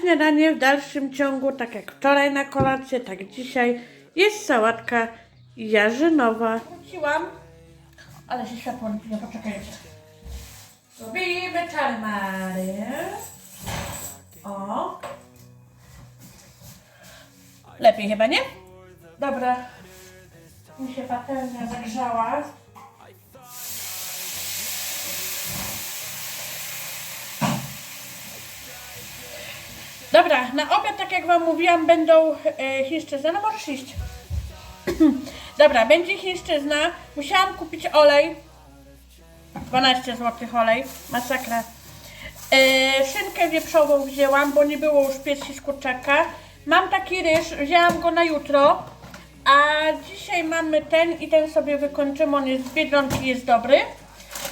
Śniadanie w dalszym ciągu, tak jak wczoraj na kolację, tak dzisiaj, jest sałatka jarzynowa. Wróciłam, ale się światło nie poczekajcie. Robimy czarmary. O. Lepiej chyba, nie? Dobra. Mi się patelnia zagrzała. Dobra, na obiad, tak jak Wam mówiłam, będą e, chińszczyzna. No możesz iść. Dobra, będzie chińszczyzna. Musiałam kupić olej. 12 zł olej. Masakra. E, szynkę wieprzową wzięłam, bo nie było już piersi z kurczaka. Mam taki ryż, wzięłam go na jutro. A dzisiaj mamy ten i ten sobie wykończymy. On jest z Biedronki, jest dobry.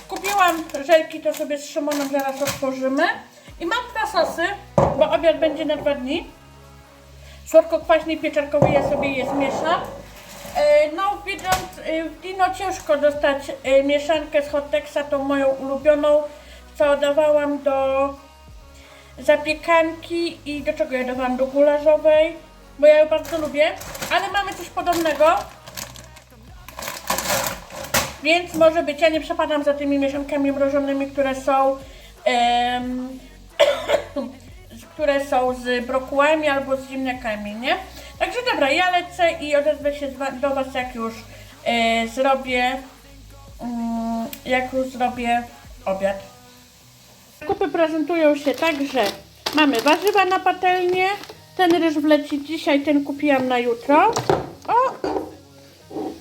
Kupiłam żelki, to sobie z Szymonem zaraz otworzymy. I mam dwa sosy, bo obiad będzie na dwa dni. Słodko-kwaśny i pieczarkowy ja sobie je zmieszam. E, No, w Biedront, e, w Dino ciężko dostać e, mieszankę z Hottexa, tą moją ulubioną, co dawałam do zapiekanki i do czego ja dawałam? Do gularzowej, bo ja ją bardzo lubię. Ale mamy coś podobnego. Więc może być, ja nie przepadam za tymi mieszankami mrożonymi, które są które są z brokułami albo z ziemniakami, nie? Także dobra, ja lecę i odezwę się do Was jak już e, zrobię mm, jak już zrobię obiad. Zakupy prezentują się tak, że mamy warzywa na patelnię, ten ryż wleci dzisiaj, ten kupiłam na jutro. O,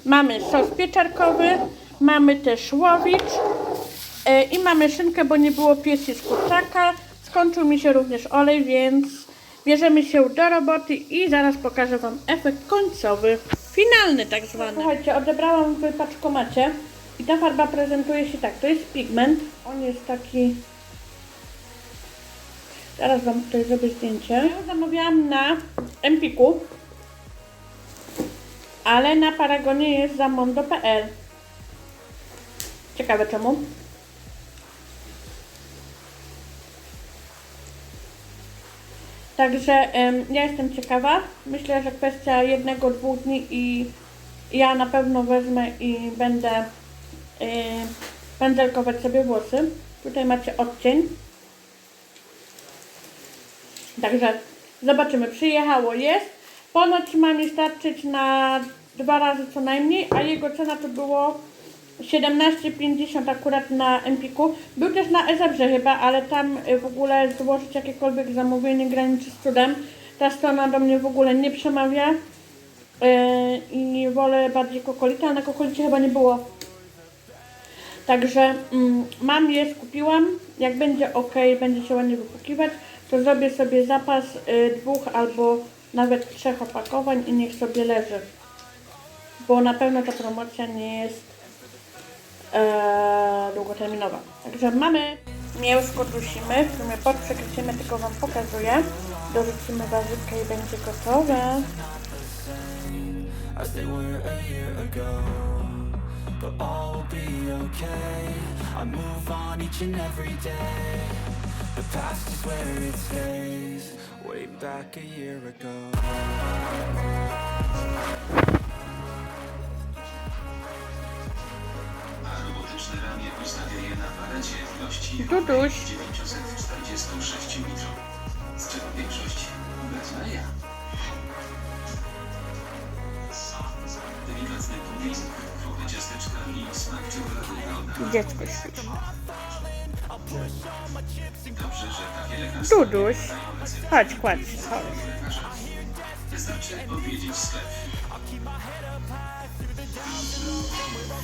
Mamy sos pieczarkowy, mamy też łowicz e, i mamy szynkę, bo nie było piesi z kurczaka. Skończył mi się również olej, więc bierzemy się do roboty i zaraz pokażę Wam efekt końcowy, finalny tak zwany. Słuchajcie, odebrałam w paczkomacie i ta farba prezentuje się tak. To jest pigment, on jest taki... Zaraz Wam tutaj zrobię zdjęcie. Ja zamawiałam na Empiku ale na Paragonie jest zamondo.pl. Ciekawe czemu. Także em, ja jestem ciekawa. Myślę, że kwestia jednego, dwóch dni i ja na pewno wezmę i będę y, pędzelkować sobie włosy. Tutaj macie odcień. Także zobaczymy. Przyjechało jest. Ponoć ma mi starczyć na dwa razy co najmniej, a jego cena to było 17,50 akurat na Empiku. Był też na Ezebrze chyba, ale tam y, w ogóle złożyć jakiekolwiek zamówienie graniczy z cudem. Ta strona do mnie w ogóle nie przemawia yy, i wolę bardziej kokolita, a na kokolicie chyba nie było. Także mm, mam je, skupiłam. Jak będzie ok, będzie się ładnie wypłukiwać, to zrobię sobie zapas y, dwóch albo nawet trzech opakowań i niech sobie leży. Bo na pewno ta promocja nie jest e, długoterminowa. Także mamy mięsko dusimy, w sumie pod przekrycimy, tylko Wam pokazuję. Dorzucimy warzywkę i będzie gotowe. they were a year Duduś. 946 litrów, z czego większość wezmę ja. Delikatny pudding, kruche ciasteczka i smak czekolady Dziecko śpi. Dobrze, że takie lekarstwa Duduś. Chodź, kładź chodź. Wystarczy odwiedzić sklep.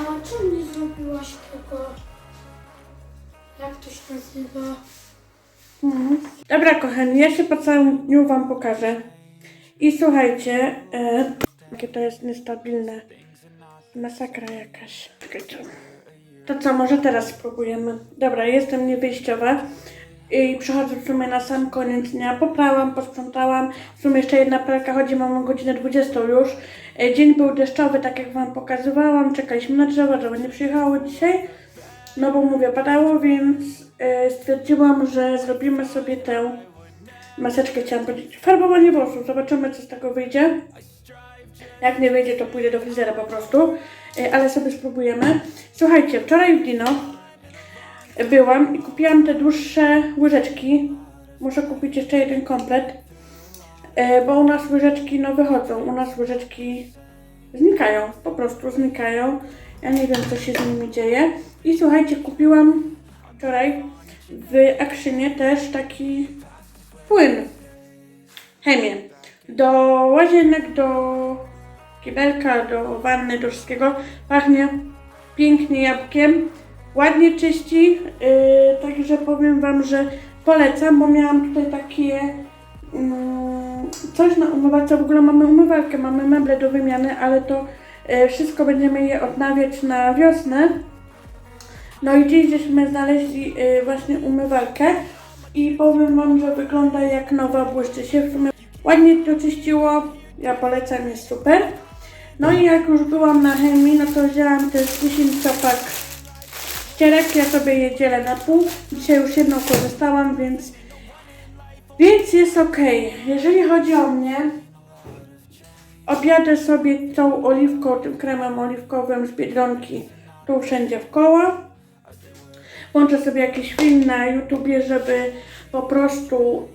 A czemu nie zrobiłaś tego? Jak to się nazywa? Mhm. Dobra, kochani, ja się po całym Wam pokażę. I słuchajcie, e, jakie to jest niestabilne. Masakra jakaś. Czekajcie. To co, może teraz spróbujemy. Dobra, jestem niewyjściowa. I przychodzę w sumie na sam koniec dnia. Poprałam, posprzątałam. W sumie jeszcze jedna pralka chodzi, mam godzinę 20 już. E, Dzień był deszczowy, tak jak Wam pokazywałam. Czekaliśmy na drzewo, drzewo nie przyjechało dzisiaj. No bo mówię, padało, więc e, stwierdziłam, że zrobimy sobie tę maseczkę, chciałam powiedzieć, farbowanie włosów. Zobaczymy, co z tego wyjdzie. Jak nie wyjdzie, to pójdę do fryzjera po prostu. E, ale sobie spróbujemy. Słuchajcie, wczoraj w Dino byłam i kupiłam te dłuższe łyżeczki. Muszę kupić jeszcze jeden komplet. E, bo u nas łyżeczki no wychodzą. U nas łyżeczki znikają, po prostu znikają. Ja nie wiem, co się z nimi dzieje. I słuchajcie, kupiłam wczoraj w Actionie też taki płyn, chemię. Do łazienek, do kibelka, do wanny, do wszystkiego. Pachnie pięknie jabłkiem, ładnie czyści, yy, także powiem Wam, że polecam, bo miałam tutaj takie mm, coś na umywalce, w ogóle mamy umywalkę, mamy meble do wymiany, ale to e, wszystko będziemy je odnawiać na wiosnę. No i dziś żeśmy znaleźli e, właśnie umywalkę i powiem Wam, że wygląda jak nowa, błyszczy się w sumie. Ładnie to czyściło, ja polecam, jest super. No i jak już byłam na chemii, no to wzięłam też 10 kapak ścierek, ja sobie je dzielę na pół. Dzisiaj już jedną korzystałam, więc więc jest ok. Jeżeli chodzi o mnie, objadę sobie tą oliwką, tym kremem oliwkowym z Biedronki tu wszędzie w koło. Włączę sobie jakiś film na YouTubie, żeby po prostu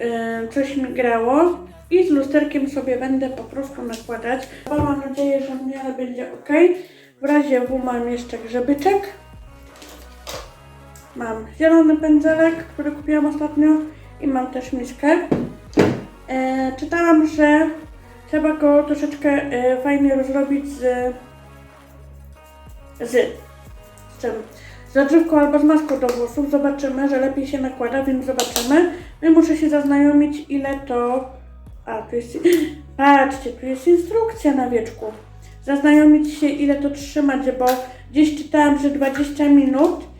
y, coś mi grało. I z lusterkiem sobie będę po prostu nakładać. Mam nadzieję, że miarę będzie ok. W razie W mam jeszcze grzebyczek. Mam zielony pędzelek, który kupiłam ostatnio i mam też miskę. E, czytałam, że trzeba go troszeczkę e, fajnie rozrobić z, z, z czym? Z odżywką albo z maską do włosów. Zobaczymy, że lepiej się nakłada, więc zobaczymy. No i muszę się zaznajomić, ile to... A, tu jest... Patrzcie, tu jest instrukcja na wieczku. Zaznajomić się, ile to trzymać, bo gdzieś czytałam, że 20 minut,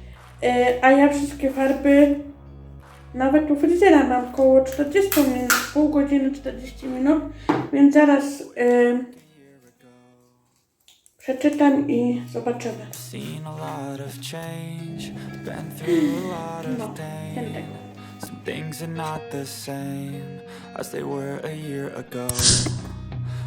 a ja wszystkie farby nawet u fryzjera mam około 40 minut, pół godziny 40 minut, więc zaraz y, przeczytam i zobaczymy. No, ten tak. Some things are not the same as they were a year ago.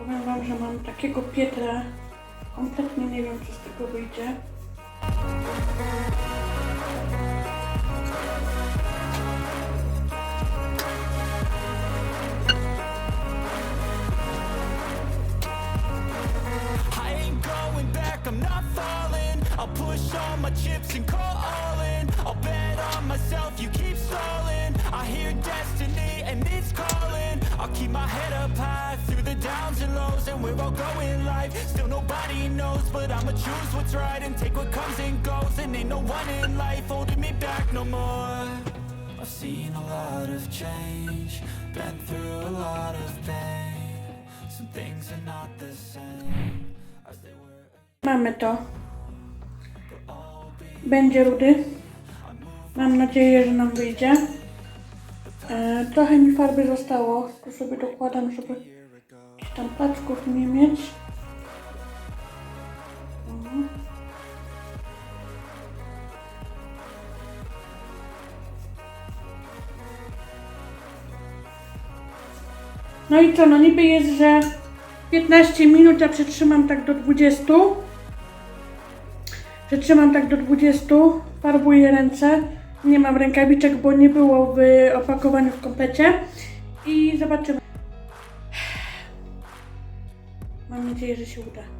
Powiem Wam, że mam takiego Pietra, kompletnie nie wiem, co z tego wyjdzie. I'll push all my chips and call and we're all going life. Still nobody knows, but I'ma choose what's right and take what comes and goes. And ain't no one in life holding me back no more. I've seen a lot of change, been through a lot of pain. Some things are not the same as they were. Mamy to. Będzie rudy. Mam nadzieję, że nam wyjdzie. E, trochę mi farby zostało, tu sobie dokładam, żeby jakichś tam paczków nie mieć. No i co, no niby jest, że 15 minut, ja przetrzymam tak do 20. Przetrzymam tak do 20, farbuję ręce. Nie mam rękawiczek, bo nie było w opakowaniu w komplecie. I zobaczymy. Mam nadzieję, że się uda.